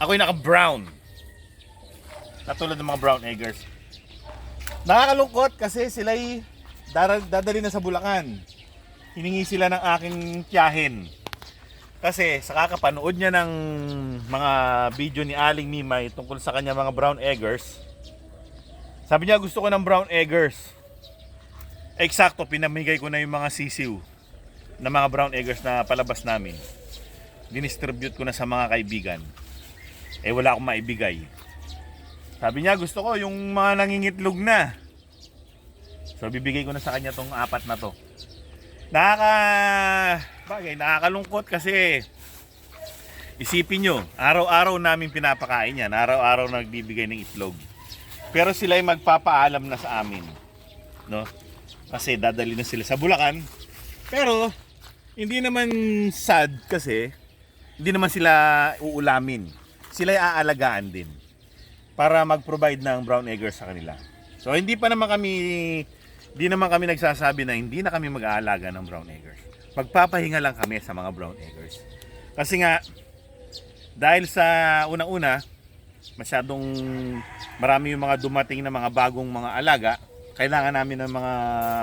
Ako'y naka-brown. Katulad ng mga brown eggers. Nakakalungkot kasi sila'y dadali na sa Bulacan. Hiningi sila ng aking tiyahin. Kasi sa kakapanood niya ng mga video ni Aling Mimay tungkol sa kanya mga brown eggers, sabi niya gusto ko ng brown eggers. Eksakto, pinamigay ko na yung mga sisiw na mga brown eggers na palabas namin. Dinistribute ko na sa mga kaibigan. Eh wala akong maibigay. Sabi niya gusto ko yung mga nangingitlog na. So bibigay ko na sa kanya tong apat na to. Nakaka bagay, nakakalungkot kasi isipin nyo, araw-araw namin pinapakain yan, araw-araw nagbibigay ng itlog. Pero sila ay magpapaalam na sa amin. No? Kasi dadali na sila sa Bulacan. Pero hindi naman sad kasi hindi naman sila uulamin. Sila ay aalagaan din para mag-provide ng brown eggers sa kanila. So hindi pa naman kami hindi naman kami nagsasabi na hindi na kami mag-aalaga ng brown eggers. Magpapahinga lang kami sa mga brown eggers. Kasi nga dahil sa unang-una masyadong marami yung mga dumating na mga bagong mga alaga, kailangan namin ng mga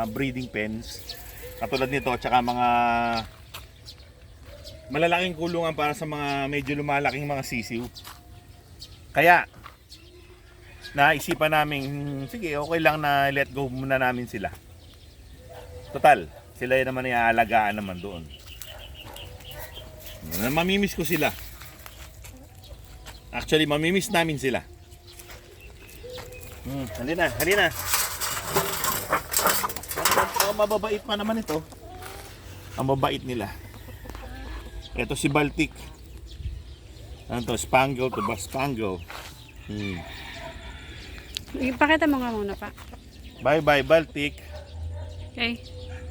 breeding pens katulad nito at saka mga malalaking kulungan para sa mga medyo lumalaking mga sisiw. Kaya naisipan namin, sige, okay lang na let go muna namin sila. Total, sila yun naman yung aalagaan naman doon. Mamimiss ko sila. Actually, mamimiss namin sila. Hmm, halina, halina. Oh, mababait pa naman ito. Ang mabait nila. Ito si Baltic. Ano to? Spangle to ba? Spangle. Hmm. Ipakita mo nga muna pa. Bye bye Baltic. Okay.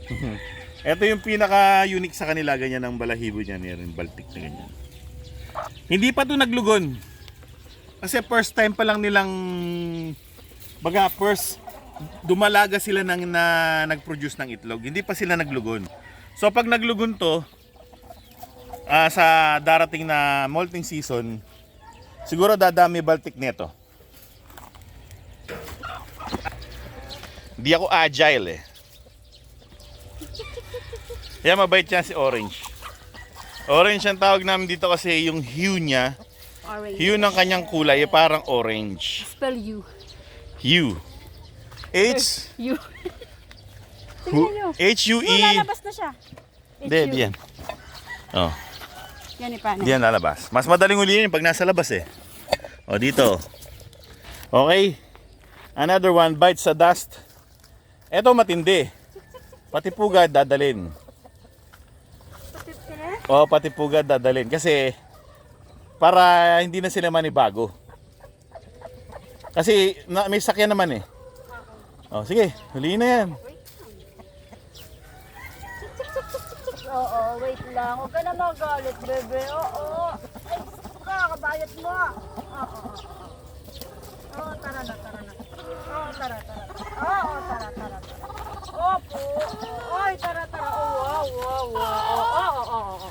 Ito yung pinaka-unique sa kanila, ganyan ang balahibo niya, meron Baltic na ganyan. Hindi pa to naglugon. Kasi first time pa lang nilang baga first dumalaga sila nang na nag-produce ng itlog. Hindi pa sila naglugon. So pag naglugon to ah, sa darating na molting season, siguro dadami Baltic nito. Hindi ako agile eh. Kaya mabait yan si Orange. Orange ang tawag namin dito kasi yung hue niya, Orange. hue ng kanyang kulay ay parang orange. Spell you. Hue. H. Hu- U Yung E. lalabas na siya. Hindi, di yan. Oh, Yan eh, paano? di yan lalabas. Mas madaling ulihin pag nasa labas eh. O dito. Okay. Another one bites sa dust. Ito matindi. Pati pugad dadalin. O pati pugad dadalin kasi para hindi na sila manibago. Kasi na, may sakyan naman eh. O sige, huliin na yan. Wait lang. Huwag ka na magalit, bebe. Oo. Ay, kakabayat mo. Oo, oo. Oo, tara na, tara na. Oo, tara, tara. Oo, tara, tara, tara. Opo. Oy, tara, tara. Oh, wow, wow, wow. Oo, oo, oo, oo.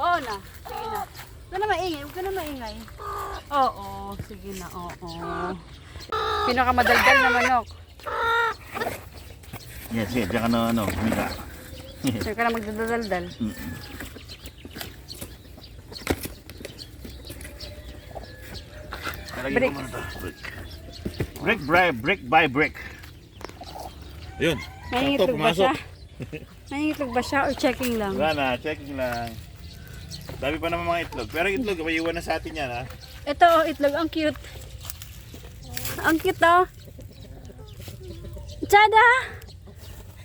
Oo na. Sige na. Huwag ka na maingay. Huwag ka na maingay. Oo. Sige na. Oo. Pinakamadaldal na manok. Yes, yes, diyan ka na ano, humiga. Huwag ka na magdadaldal. Brick. ko muna to. Brick. Brick by brick by brick. Ayun. Nangingitlog ba siya? Nangingitlog ba siya or checking lang? Wala na, checking lang. Dami pa naman mga itlog. Pero itlog, may iwan na sa atin yan ha. Ito oh, itlog. Ang cute. Ang cute oh. Chada!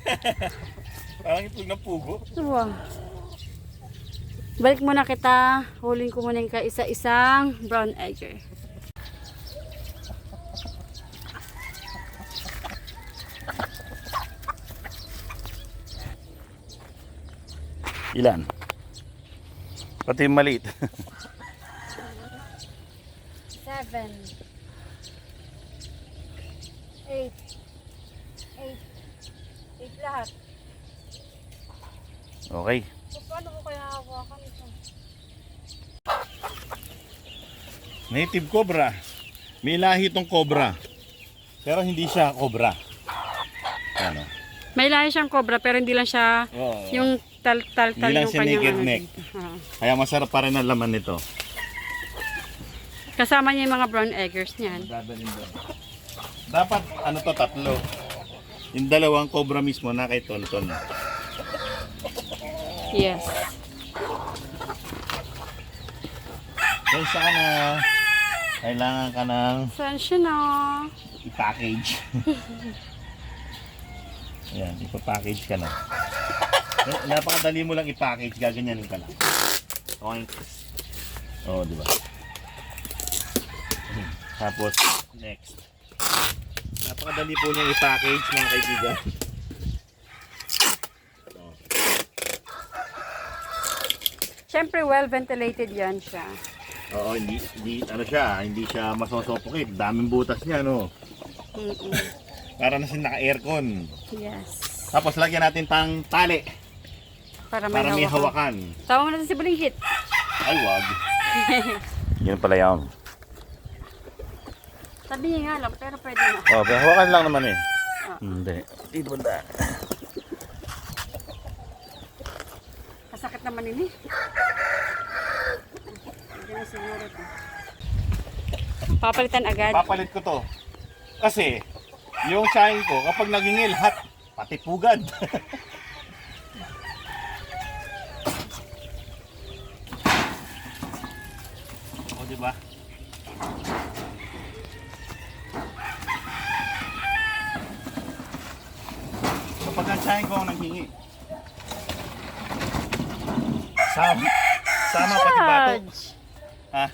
Parang itlog ng pugo. Wow. Balik muna kita. Huling ko muna yung isa-isang brown egger. Ilan? Pati yung maliit. Seven. Eight. Eight. Eight lahat. Okay. So, paano ko kaya hawakan ito? Native cobra. May lahi itong cobra. Pero hindi siya cobra. Ano? May lahi siyang cobra pero hindi lang siya Oo. yung tal-tal-tal Hindi lang yung siya kanyang naked ano neck. dito. Oo. Kaya masarap pa rin ang laman nito. Kasama niya yung mga brown eggers niyan. Dadalhin doon. Dapat ano to tatlo. Yung dalawang cobra mismo na kay Tonton. Yes. So sana kailangan ka ng Saan siya na? i-package. Ayan, ipapackage ka na. Na- Napakadali mo lang i-package, gaganyanin ka lang. Okay. Oo, di ba? Tapos, next. Napakadali po niya i-package, mga kaibigan. Siyempre well ventilated yan siya. Oo, hindi, hindi, ano siya, hindi siya masosopokit. Daming butas niya, no? Mm-mm. Para na siya naka-aircon. Yes. Tapos lagyan natin tang tali Para may, para may hawakan. hawakan. Tawa mo natin si Bulinghit. Ay, wag. Yun pala yun. Sabi niya nga lang, pero pwede na. Oh, pero hawakan lang naman eh. Ah. Hindi. Dito banda. Kasakit naman ini. Hindi na siguro to. Papalitan agad. Papalit ko to. Kasi, yung shine ko, kapag nagingil, hot, pati pugad. o, di ba? Kapag ang shine ko ang naghingi. Sama, sama pati bato. Ha?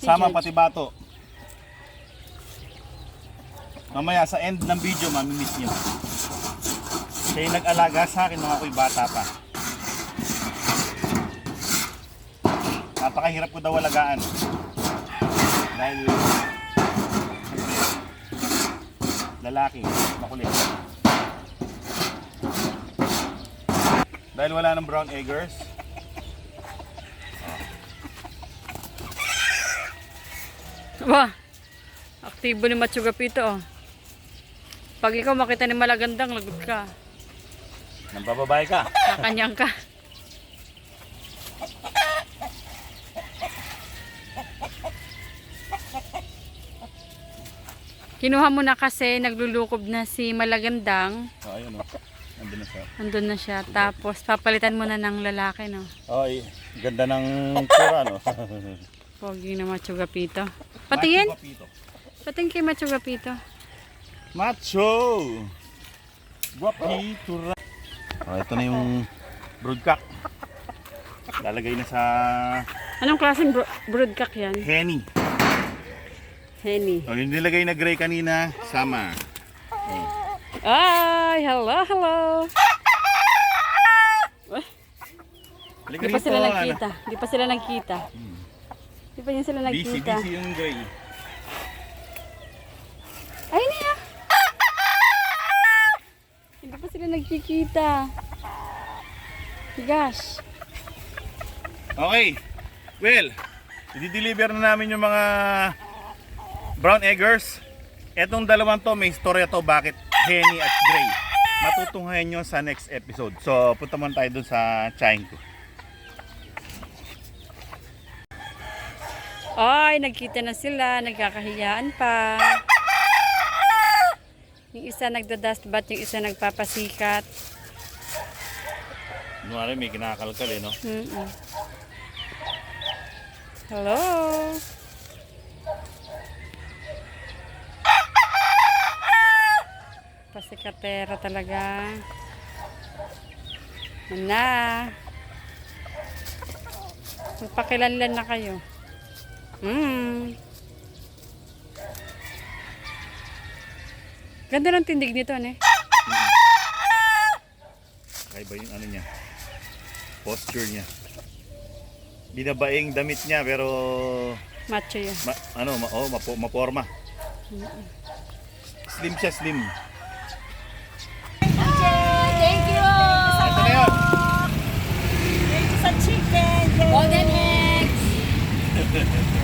Sama pati bato. Mamaya sa end ng video, mamimiss nyo. Siya yung nag-alaga sa akin, mga ko'y bata pa. Napakahirap ko daw alagaan. Dahil, lalaki, makulit. Dahil wala ng brown eggers, Wah! Aktibo ni Matsugapito oh. Pag ikaw makita ni Malagandang, lagot ka. nang bababae ka. Kakanyang ka. Kinuha mo na kasi naglulukob na si Malagandang. Oh, ayun o. Nandun na siya. Andun na siya. Tapos papalitan mo na ng lalaki, no? Ay, ganda ng tsura, no? Pogi na Matsugapito. Patingin! Macho Guapito. Patingin kay Matsugapito. Macho! Guapito. ra- Oh, ito na yung broodcock. Lalagay na sa Anong klaseng bro- broodcock yan? henny. Henny. Oh, yung nilagay na gray kanina, sama. Ay, hello, hello. Halika Di pa sila nagkita. Di pa sila nagkita. Di pa yun sila Busy, nagkita. busy yung gray. Ay, niya. Hindi pa sila nagkikita. Gosh. Okay. Well, i-deliver na namin yung mga brown eggers. Etong dalawang to, may istorya to bakit Henny at Gray. Matutunghayan nyo sa next episode. So, punta muna tayo dun sa chain ko. Ay, nagkita na sila. Nagkakahiyaan pa. Yung isa nagda-dust bath, yung isa nagpapasikat. Kunwari, may kinakalkal eh, no? Mm-mm. Hello. Pasikatera talaga. Yan Na. Magpakilanlan na kayo. Mm. Ganda ng tindig nito, ne? Kaiba yung ano niya. Posture niya. Binabaing damit niya pero Macho yun. ma, ano, ma, oh, mapo, maporma. Slim siya, slim. Thank you! Ito na yun. Sa chicken! Golden eggs!